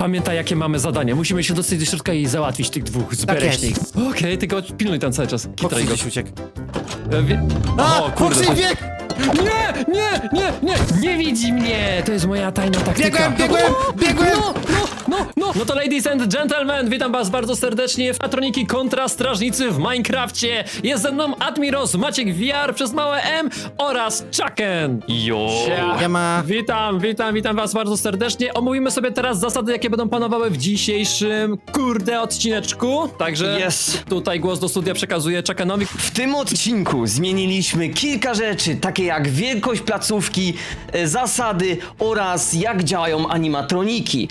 Pamiętaj, jakie mamy zadanie. Musimy się dostać do środka i załatwić tych dwóch z Tak bereśnych. Okej, tylko pilnuj tam cały czas. Kitraj Foxy go. gdzieś uciekł. E, wie- A, O, kurde. Foxy to- bieg! Nie, nie, nie, nie, nie widzi mnie! To jest moja tajna taktyka. Biegłem, biegłem, biegłem! No, no, no, no. No to ladies and gentlemen, witam was bardzo serdecznie w Atroniki kontra Strażnicy w Minecrafcie. Jest ze mną Admiros, Maciek VR przez małe M oraz Chucken. Jo. Ma. Witam, witam, witam was bardzo serdecznie. Omówimy sobie teraz zasady, jakie będą panowały w dzisiejszym kurde odcineczku. Także Yes. tutaj głos do studia przekazuję Chuckenowi. W tym odcinku zmieniliśmy kilka rzeczy, takie jak wielkość placówki, e, zasady oraz jak działają animatroniki.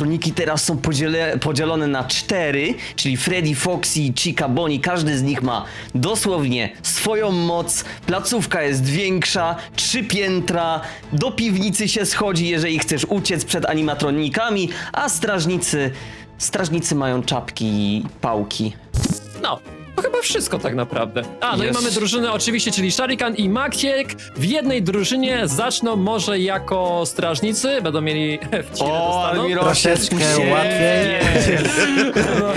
Animatroniki teraz są podziele, podzielone na cztery, czyli Freddy, Foxy, Chica, Bonnie. Każdy z nich ma dosłownie swoją moc. Placówka jest większa, trzy piętra, do piwnicy się schodzi, jeżeli chcesz uciec przed animatronikami, a strażnicy... Strażnicy mają czapki i pałki. No, to chyba wszystko tak naprawdę. A, no i Jest. mamy drużynę oczywiście, czyli Sharikan i Maciek. W jednej drużynie zaczną może jako strażnicy, będą mieli. Admiro- Troszeczkę Nie. łatwiej. No,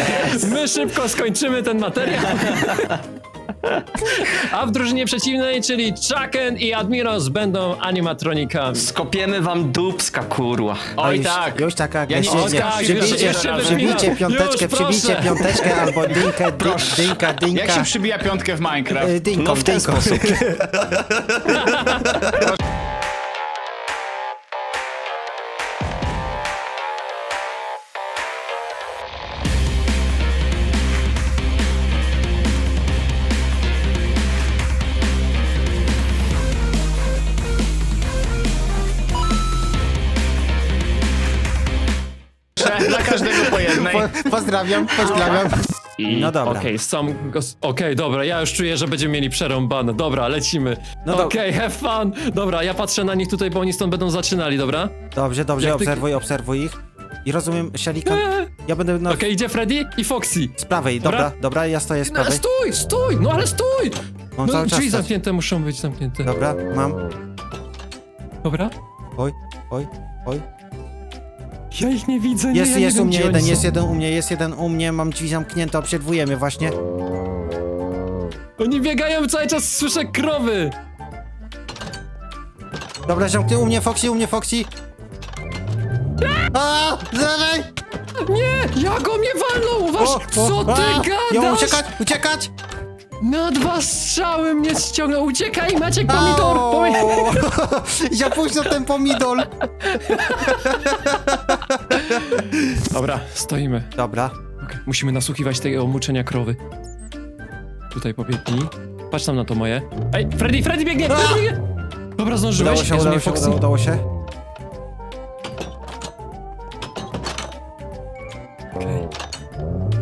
My szybko skończymy ten materiał. A w drużynie przeciwnej, czyli Chucken i Admiros będą animatronikami. Skopiemy wam dupska, kurwa. A Oj już, tak. Już taka nie agresywnie. tak, przybijcie, jeszcze- przybijcie piąteczkę, Już, przybijcie proszę. piąteczkę albo dynkę, dy, dynka, Jak dynka. się przybija piątkę w Minecraft? Y, Dynką, No w ten dynką. sposób. pozdrawiam, pozdrawiam. I, No dobra. Okej, są. gos- Okej, dobra, ja już czuję, że będziemy mieli przerąbane. Dobra, lecimy. No do- Okej, have fun. Dobra, ja patrzę na nich tutaj, bo oni stąd będą zaczynali, dobra? Dobrze, dobrze, Jak ty- obserwuj, obserwuj ich. I rozumiem, Shalikan, Eee. ja będę na Okej, idzie Freddy i Foxy. z prawej, Dobra. dobra, dobra, ja stoję z No, prawej. stój, stój, no ale stój! Mam No cały czas drzwi stać. zamknięte muszą być zamknięte. Dobra, mam. Dobra? Oj, oj, oj. Ja ich nie widzę, nie, Jest, ja nie jest wiem, u mnie gdzie jeden, oni jest są. jeden u mnie, jest jeden u mnie, mam drzwi zamknięte, obserwujemy właśnie. Oni biegają cały czas, słyszę krowy! Dobra, zamknij u mnie Foxy, u mnie Foxy. A, dawaj! Nie, jak on mnie walnął, uważ, co ty a, gadasz? Ja mam uciekać, uciekać! Na dwa strzały mnie ściągnął, uciekaj Maciek, pomidor, pomidor! Ja późno ten pomidor. Dobra, stoimy. Dobra, Musimy nasłuchiwać tego muczenia krowy. Tutaj pobiegnij. Patrz tam na to moje. Ej, Freddy, Freddy biegnie! Freddy biegnie! Dobra, zdążyłeś? udało się, Jest u udało mnie się, Foxy. udało, udało się.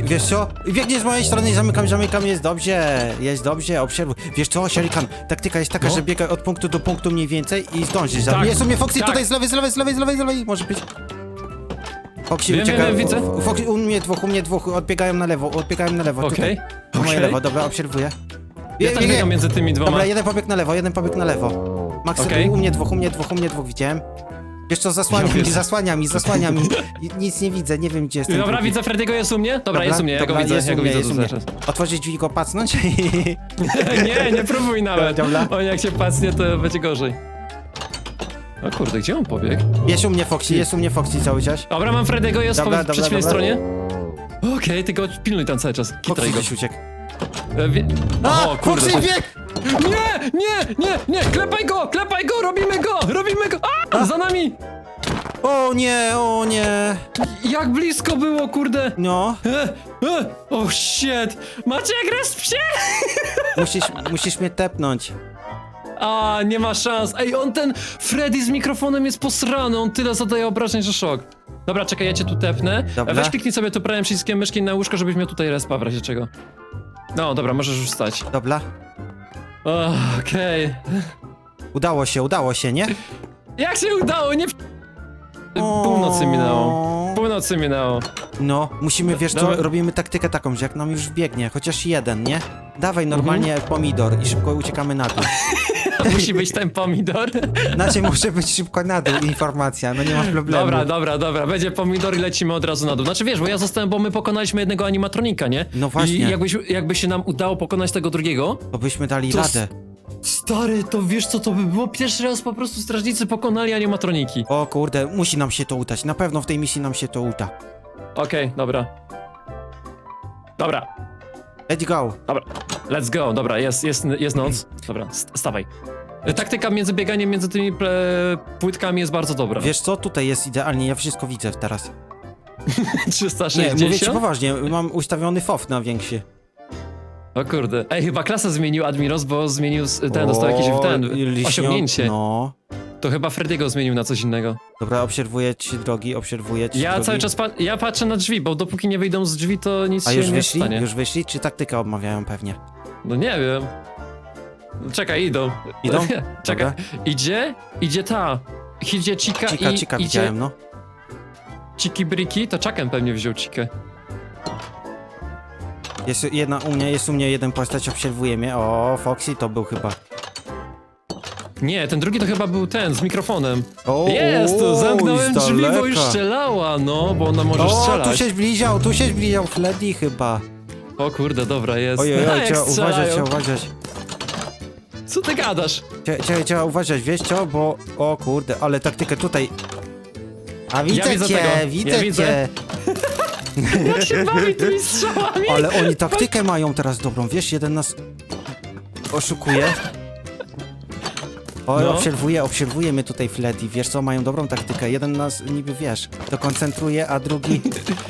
Wiesz co? Biegnie z mojej strony, zamykam, zamykam, jest dobrze, jest dobrze, obserwuj. Wiesz co, Sharikan, taktyka jest taka, No. że biegaj od punktu do punktu mniej więcej i zdążysz. Tak, Jest u mnie Foxy tak. tutaj z lewej, z lewej, z lewej, z lewej, z lewej, może być. Foxy Wiem, ucieka, wiem, wiem, widzę. Foxy, u mnie dwóch, u mnie dwóch, odbiegają na lewo, odbiegają na lewo. Okej. tutaj. Po moje lewo, dobra, obserwuję. Ja biegam między tymi dwoma. Dobra, jeden pobieg na lewo, jeden pobieg na lewo. Max, Okej. u mnie dwóch, u mnie dwóch, u mnie dwóch, widziałem. Wiesz co, zasłania mi, zasłania mi, zasłania mi. I- Nic nie widzę, nie wiem gdzie jest ten Dobra, widzę Freddy'ego, jest u mnie? Dobra, jest u mnie, ja go widzę, ja go widzę tu cały czas. Otworzyć drzwi i go pacnąć? Nie, nie próbuj nawet. Dobra. O, jak się pacnie, to będzie gorzej. O kurde, gdzie on pobiegł? jest u mnie Foxy, jest u mnie Foxy cały czas. Dobra, mam Freddy'ego, jest Dobra, po dobra, przeciwnej dobra. stronie. Okej, tylko pilnuj tam cały czas. Foxy Kitraj go. gdzieś uciekł. E, wie... A, O, kurde. Foxy bieg! Nie, nie, nie, nie, klepaj go, klepaj go, robimy go, robimy go. A, za nami. O nie, o nie. Jak blisko było, kurde. No, E, e, o shit. Maciek, resp się. musisz, musisz mnie tepnąć. A, nie ma szans. Ej, on ten Freddy z mikrofonem jest posrany, on tyle zadaje obrażeń, że szok. Dobra, czekaj, ja cię tu tepnę. Dobra. Weź kliknij sobie tu prawym przyciskiem myszki na łóżko, żebyś miał tutaj respa w razie czego. No, dobra, możesz już wstać. Dobra. O, Okej. Udało się, udało się, nie? Jak się udało? Nie... Północy minęło. Północ nocy minęło. No, musimy, wiesz co, Dobra. robimy taktykę taką, że jak nam już wbiegnie, chociaż jeden, nie? Dawaj normalnie Mhm. pomidor i szybko uciekamy na dół. Musi być ten pomidor. Znaczy, może być szybko na dół informacja, no nie ma problemu. Dobra, dobra, dobra. Będzie pomidor i lecimy od razu na dół. Znaczy wiesz, bo ja zostałem, bo my pokonaliśmy jednego animatronika, nie? No właśnie. I jakbyś, jakby się nam udało pokonać tego drugiego, To byśmy dali To radę. Stary, to wiesz co to by było? Pierwszy raz po prostu strażnicy pokonali animatroniki. O kurde, musi nam się to udać. Na pewno w tej misji nam się to uda. Okej, dobra. Dobra, Let's go. dobra. Let's go, dobra, jest, jest, jest noc. Dobra, st- stawaj. Taktyka między bieganiem między tymi płytkami jest bardzo dobra. Wiesz co, tutaj jest idealnie, ja wszystko widzę teraz. Nie, 360? mówię ci poważnie, mam ustawiony FOF na większy. O kurde. Ej, chyba klasę zmienił Admiros, bo zmienił s- ten, dostał jakiś O, ten, osiągnięcie. No. To chyba Frediego zmienił na coś innego. Dobra, obserwuję ci drogi, obserwuję ci Ja drogi. cały czas pa ja patrzę na drzwi, bo dopóki nie wyjdą z drzwi, to nic A się już nie wyszli? stanie. Już wyszli? Czy taktykę obmawiają pewnie? No nie wiem. Czekaj, idą. Idą? Czekaj. Dobra. Idzie? Idzie ta. Idzie Cika, Cika, i cika idzie widziałem, no. Ciki Briki, to Czaken pewnie wziął Cikę. Jest jedna u mnie, jest u mnie jeden postać, obserwuje mnie. O, Foxy to był chyba. Nie, ten drugi to chyba był ten, z mikrofonem. O, Jest, o, zamknąłem z drzwi, bo daleka. już strzelała, no, bo ona może O, tu strzelać. się zbliżał, tu się zbliżał Freddy chyba. O kurde, dobra, jest. Ojej, A, oj, jak trzeba uważać, trzeba uważać. Co ty gadasz? Cie- cie- Trzeba uważać, wiesz co, bo... O kurde, ale taktykę tutaj... A widzę widzę cię, tego. widzę Ja cię. widzę. Jak się bawi tymi strzałami? Ale oni taktykę mają teraz dobrą, wiesz, jeden nas oszukuje. O, No. obserwuje, obserwuje mnie tutaj Freddy, wiesz co, mają dobrą taktykę. Jeden nas niby, wiesz, to koncentruje, a drugi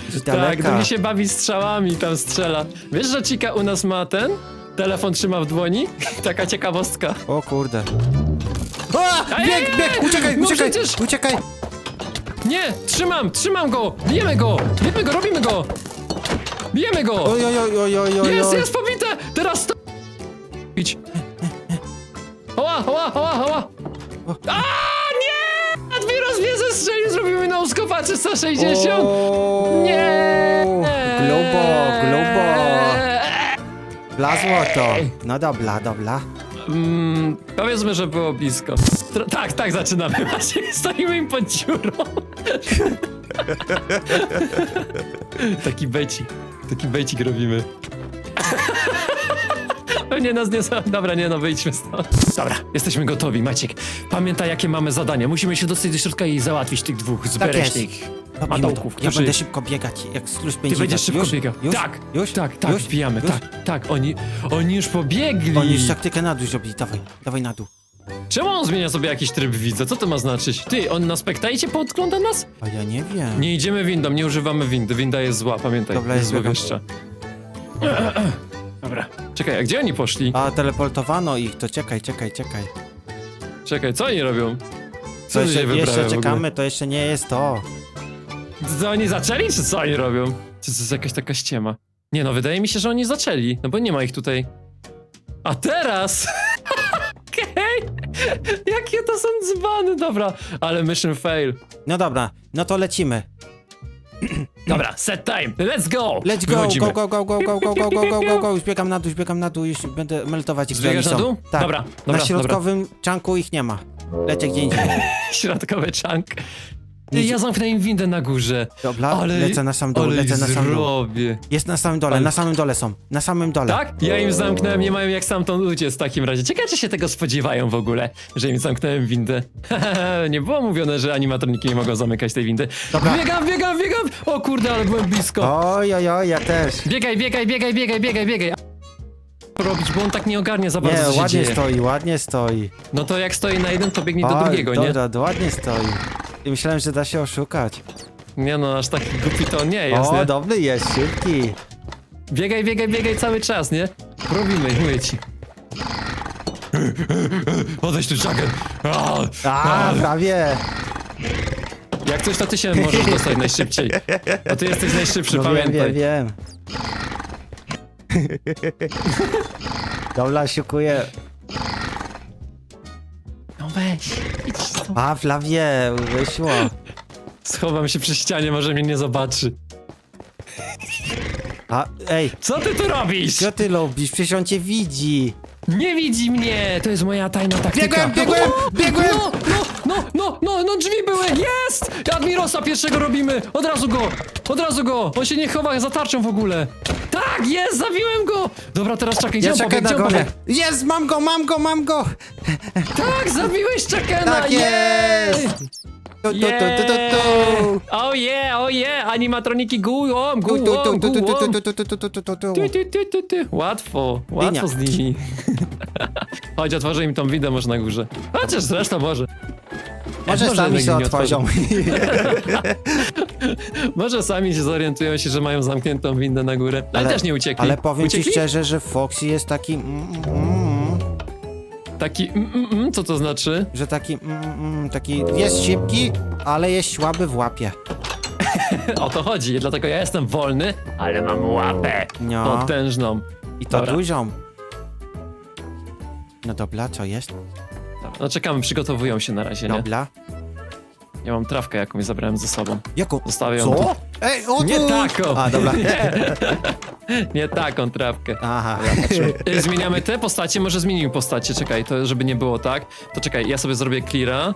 z Tak, daleka. drugi się bawi strzałami, tam strzela. Wiesz, że Cika u nas ma ten? Telefon trzyma w dłoni? Taka ciekawostka. O kurde. A, bieg, bieg, uciekaj, no uciekaj, przecież- uciekaj. Nie, trzymam, trzymam go! Bijemy go! Bijemy go, robimy go! Bijemy go! Oj, oj, oj, oj, oj, oj. Jest, jest pobite! Teraz to... Idź. Oła, oła, oła, oła! A nie! Admiros mnie zestrzelił, zrobił mi na uskopa 360! O, Nie! Globo, globo. Blazło to. No dobra, dobra. Mm, powiedzmy, że było blisko. Tak, tak, zaczynamy. Właśnie stoimy im pod dziurą. taki becik. Taki becik robimy. Pewnie nas nie za... Dobra, nie no, wyjdźmy stąd. Dobra, jesteśmy gotowi, Maciek. Pamiętaj, jakie mamy zadania. Musimy się dostać do środka i załatwić tych dwóch zbereśnych Robimy matołków, to. Ja którzy... będę szybko biegać, jak skróż Ty będzie będziesz tak. szybko już, biegał. Już? Tak, Już? tak, tak, już? wbijamy, już? tak, tak. Oni, oni już pobiegli. Oni już taktykę na dół zrobili, dawaj, dawaj na dół. Czemu on zmienia sobie jakiś tryb widza? Co to ma znaczyć? Ty, on na spektajcie podgląda nas? A ja nie wiem. Nie idziemy windą, nie używamy windy. Winda jest zła, pamiętaj. Dobra, jest jest złowieszcza. Dobra. Czekaj, a gdzie oni poszli? A teleportowano ich, to czekaj, czekaj, czekaj. Czekaj, co oni robią? Co To się jeszcze, wyprawia jeszcze w ogóle? czekamy, to jeszcze nie jest to. To oni zaczęli, czy co oni robią? Czy to jest jakaś taka ściema? Nie no, wydaje mi się, że oni zaczęli, no bo nie ma ich tutaj. A teraz! Okej! Jakie to są dzbany, dobra. Ale mission fail. No dobra, no to lecimy. Dobra, set time, let's go! Let's go, Wychodzimy. go, go, go, go, go, go, go, go, go, go, go. Już biegam na dół, już biegam na dół, już będę meldować ich, gdzie oni na są. dół? Tak. Dobra, Na dobra, środkowym czanku ich nie ma. Lecę gdzie indziej. Środkowy chunk. Ty, ja zamknę im windę na górze. Dobra, Ale, lecę na sam dół, ale lecę na sam dół. zrobię. Jest na samym dole, Ale- na samym dole są. Na samym dole. Tak? Ja im zamknąłem, nie mają jak stamtąd uciec w takim razie. Ciekawe, czy się tego spodziewają w ogóle, że im zamknąłem windę. nie było mówione, że animatroniki nie mogą zamykać tej windy. Dobra. Biegam, biegam, biegam! O kurde, ale byłem blisko. Oj, oj, oj, ja też. Biegaj, biegaj, biegaj, biegaj, biegaj, biegaj. robić, bo on tak nie ogarnia za bardzo, Nie, co się ładnie dzieje. stoi, ładnie stoi. No to jak stoi na jednym, to biegnie do Oj, drugiego, nie? dobra, ładnie stoi. I myślałem, że da się oszukać. Nie no, aż taki głupi to nie jest, o, nie? dobry jest, szybki. Biegaj, biegaj, biegaj cały czas, nie? Robimy, mówię ci. Odejdź tu, Jagger! A, prawie. Jak coś, to ty się możesz dostać najszybciej. Bo ty jesteś najszybszy, No wiem, pamiętaj. wiem, wiem. Dobra, szukuję. No weź, idź. A, Flawie, wyszło. Schowam się przy ścianie, może mnie nie zobaczy. A, ej, Co ty tu robisz? co ty robisz? Przecież on cię widzi. Nie widzi mnie! To jest moja tajna taktyka. Biegłem, biegłem, O, biegłem! No, no, no, no, no, no, drzwi były! Jest! Admirosa pierwszego robimy! Od razu go! Od razu go! On się nie chowa za tarczą w ogóle! Tak, jest! Zabiłem go! Dobra, teraz czekaj, gdzie Ja on czekaj pobiegł? na Gdzie on gole. pobiegł? Jest, mam go, mam go, mam go! Tak, zabiłeś Chuckena! Tak jest! Tu, tu, tu, tu, tu, tu. Oh yeah, oh yeah! Animatroniki gułą, Tu, tu, gułą, tu, tu, tu, gułą! tu, tu, tu, tu, tu, tu, tu, tu. Ty, ty, ty, ty, ty. Łatwo, łatwo z nimi. Chodź, otworzę im tą windę może na górze. Chociaż zresztą może. Może sami nie otworzą. Może sami się zorientują się, że mają zamkniętą windę na górę. Ale, też nie uciekli. Ale powiem ci uciekli? szczerze, że Foxy jest taki... Mm, mm, Taki, mm, mm, mm, co to znaczy? że taki... Mm, mm, taki jest szybki, ale jest słaby w łapie. O to chodzi, dlatego ja jestem wolny, ale mam łapę No. potężną. I to Dobra. dużą. No dobra, co jest? No czekamy, przygotowują się na razie, nie? Dobra. Ja mam trawkę jakąś zabrałem ze sobą. Jaką? Zostawię ją Co? tu. Ej, o Nie tu! taką! A, dobra. Nie, nie taką trawkę. Aha. Y, Zmieniamy te postacie, może zmienimy postacie, czekaj, to żeby nie było tak. To czekaj, ja sobie zrobię cleara.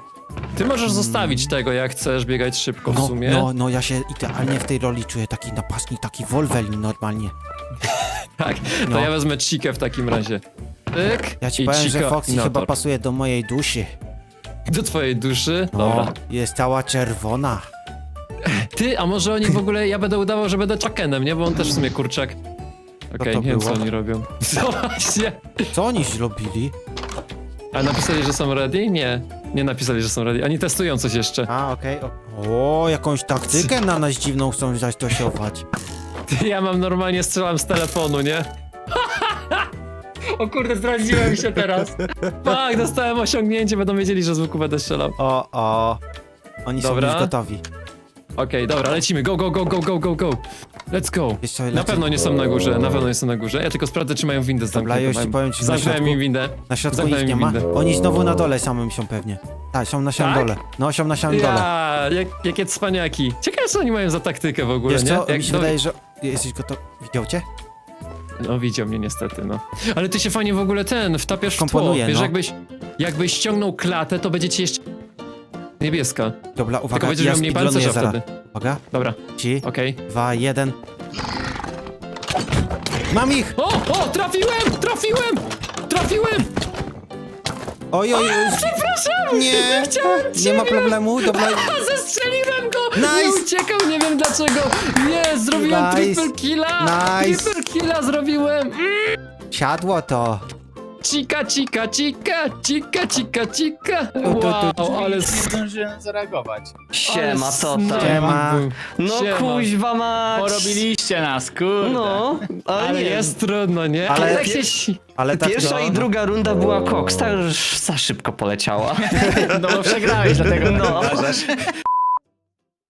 Ty możesz zostawić tego, jak chcesz biegać szybko w No, sumie. no, no, ja się idealnie w tej roli czuję taki napastnik, taki Wolverine normalnie. Tak, to No. ja wezmę Chikę w takim razie. Tyk, Ja ci i powiem, że Chica Foxy chyba pasuje do mojej duszy. Do twojej duszy? No, Dobra. jest cała czerwona. Ty, a może oni w ogóle, ja będę udawał, że będę Chuckenem, nie? Bo on też w sumie kurczak. Okej, to nie wiem co było? oni robią. Co właśnie? Co oni zrobili? A napisali, że są ready? Nie, nie napisali, że są ready. Oni testują coś jeszcze. A, okej. o- O, jakąś taktykę na nas dziwną chcą zastosować. Ty, ja mam normalnie strzelam z telefonu, nie? o kurde, zdradziłem się teraz. Tak, dostałem osiągnięcie, będą wiedzieli, że z łuku będę strzelał. O, o. Oni Dobra. są już gotowi. Okej, dobra, lecimy. Go, go, go, go, go, go, go. Let's go. Jeszcze Na pewno nie są na górze, na pewno nie są na górze. Ja tylko sprawdzę, czy mają windę zamkniętą. już ci powiem ci na Zamknąłem środku. im windę. Na środku Zamknąłem nie im ma? windę. Oni znowu na dole samym są pewnie. Tak, są na samym Tak? dole. No, są na samym dole. Ja, jak, jakie cwaniaki. Ciekawe, co oni mają za taktykę w ogóle, Wiesz nie? co, mi się to- wydaje, że... Jesteś gotowy? Widział cię? No widział mnie niestety, no. Ale ty się fajnie w ogóle ten, wtapiasz w tło. Komponuje, Wiesz, no. jakbyś, jakbyś ściągnął klatę, to będzie ci jeszcze niebieska. Dobra, Tylko uwaga, będziesz ja miał mniej speedrunuję pancerza zaraz. wtedy. Uwaga, Dobra, trzy, okej. dwa, jeden. Mam ich! O, o, trafiłem, trafiłem, trafiłem! Oj, oj, oj. Przepraszam! Nie, chciałem nie ma problemu, dobra. A, zestrzeliłem go! Nice. Nie uciekał, nie wiem dlaczego. Nie, zrobiłem Nice. triple killa! Nice. Triple killa zrobiłem! Mm. Siadło to. Cika, cika, cika, cika, cika, cika. Wow, ale... Nie zdążyłem zareagować. Siema, co ale tam? Siema. był. No Siema. kuźwa mać. Porobiliście nas, kurde. No, ale, Ale nie. jest trudno, nie? Ale- Ale tak się... si- Ale tak Pierwsza no, i druga runda była koks, ta już za szybko poleciała. No bo przegrałeś, dlatego No. no. uważasz.